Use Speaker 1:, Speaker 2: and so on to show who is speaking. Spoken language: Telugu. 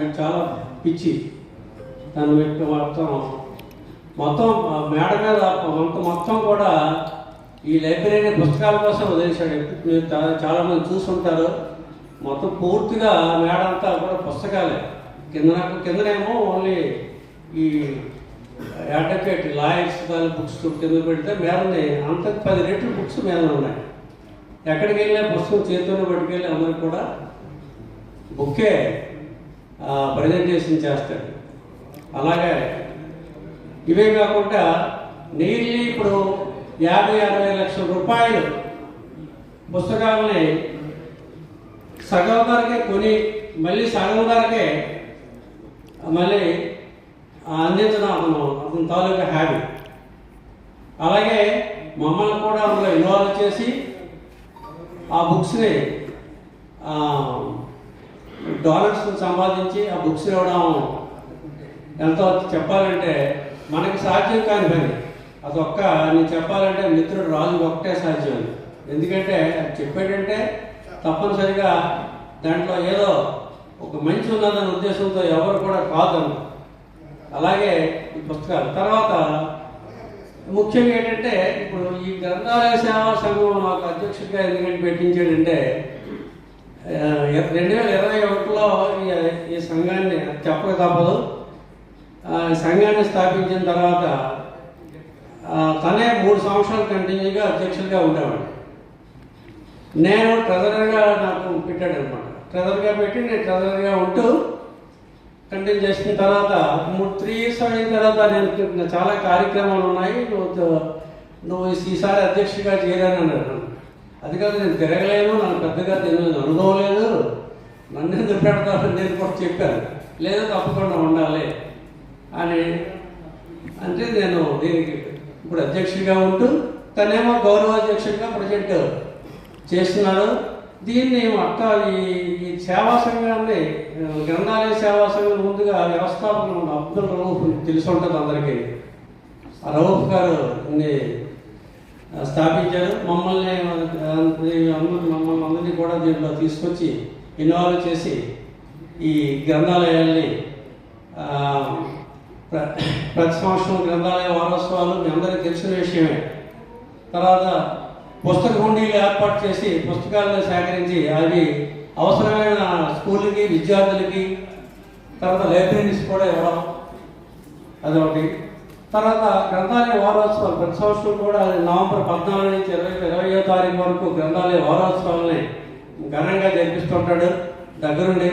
Speaker 1: వాడికి చాలా పిచ్చి. దాన్ని యొక్క మొత్తం మొత్తం ఆ మేడ మీద మొత్తం మొత్తం కూడా ఈ లైబ్రరీ పుస్తకాల కోసం వదిలేశాడు. మీరు చాలా మంది చూసుంటారు. మొత్తం పూర్తిగా మేడ అంతా కూడా పుస్తకాలే. కింద కిందనేమో ఓన్లీ ఈ అడ్వకేట్ లాయర్స్ కానీ బుక్స్ కింద పెడితే మేరని అంత పది రెట్లు బుక్స్ మీద ఉన్నాయి. ఎక్కడికి వెళ్ళినా పుస్తకం చేతిలో పట్టుకెళ్ళి అందరూ కూడా బుక్కే. ప్రజెంటేషన్ చేస్తాడు అలాగే ఇవే కాకుండా నీళ్ళు ఇప్పుడు యాభై అరవై లక్షల రూపాయలు పుస్తకాలని సగం ధరకే కొని మళ్ళీ సగం ధరకే మళ్ళీ అందించడం అతను అతని తాలూకా హ్యాబిట్ అలాగే మమ్మల్ని కూడా అందులో ఇన్వాల్వ్ చేసి ఆ బుక్స్ని డాలర్స్ సంపాదించి ఆ బుక్స్ ఇవ్వడం ఎంతో చెప్పాలంటే మనకి సాధ్యం కాని పని. అదొక్క నేను చెప్పాలంటే మిత్రుడు రాజు ఒక్కటే సాధ్యం. ఎందుకంటే అది చెప్పాడంటే తప్పనిసరిగా దాంట్లో ఏదో ఒక మంచి ఉన్నదనే ఉద్దేశంతో ఎవరు కూడా కాదన్న అలాగే ఈ పుస్తకాలు. తర్వాత ముఖ్యంగా ఏంటంటే ఇప్పుడు ఈ గ్రంథాలయ సేవా సంఘం నాకు అధ్యక్షుడిగా ఎందుకంటే పెట్టించాడంటే రెండు వేల ఇరవై ఒకటిలో ఈ- సంఘాన్ని చెప్పక తప్పదు సంఘాన్ని స్థాపించిన తర్వాత తనే మూడు సంవత్సరాలు కంటిన్యూగా అధ్యక్షులుగా ఉండేవాడు. నేను ట్రెజరర్గా నాకు పెట్టాడు అనమాట ట్రెజర్గా పెట్టి నేను ట్రెజరర్గా ఉంటూ కంటిన్యూ చేసిన తర్వాత మూడు త్రీ ఇయర్స్ అయిన తర్వాత నేను చాలా కార్యక్రమాలు ఉన్నాయి. నువ్వు నువ్వు ఈసారి అధ్యక్షుడిగా చేరాను అన్నాడు అది కాదు నేను తిరగలేను నాకు పెద్దగా తెలియదు అనుభవం లేదు నన్ను ఎందుకు పెడతారని నేను కూడా చెప్పాను. లేదా తప్పకుండా ఉండాలి అని. అంటే నేను దీనికి ఇప్పుడు అధ్యక్షుడిగా ఉంటూ తనేమో గౌరవ అధ్యక్షుడిగా ప్రజెంట్ చేస్తున్నాడు. దీన్ని మొత్తం ఈ ఈ సేవా సంఘాన్ని గ్రంథాలయ సేవా సంఘం ముందుగా వ్యవస్థాపకులు అబ్దుల్ రౌఫ్ తెలిసి ఉంటుంది అందరికీ. ఆ రౌఫ్ గారు స్థాపించారు. మమ్మల్ని ఆ, అందరూ మమ్మల్ని అందరినీ కూడా దీంట్లో తీసుకొచ్చి ఇన్వాల్వ్ చేసి ఈ గ్రంథాలయాల్ని ప్ర- ప్రతి సంవత్సరం గ్రంథాలయ వారోత్సవాలు మీ అందరికీ తెలిసిన విషయమే. తర్వాత పుస్తక హుండీలు ఏర్పాటు చేసి పుస్తకాలను సేకరించి అవి అవసరమైన స్కూళ్ళకి విద్యార్థులకి తర్వాత లైబ్రరీస్ కూడా ఇవ్వడం అదొకటి. తర్వాత గ్రంథాలయ వారోత్సవాలు. ప్రతి సంవత్సరం కూడా నవంబర్ పద్నాలుగు నుంచి ఇరవై ఇరవయో తారీఖు వరకు గ్రంథాలయ వారోత్సవాలని ఘనంగా జరిపిస్తుంటాడు. దగ్గరుండి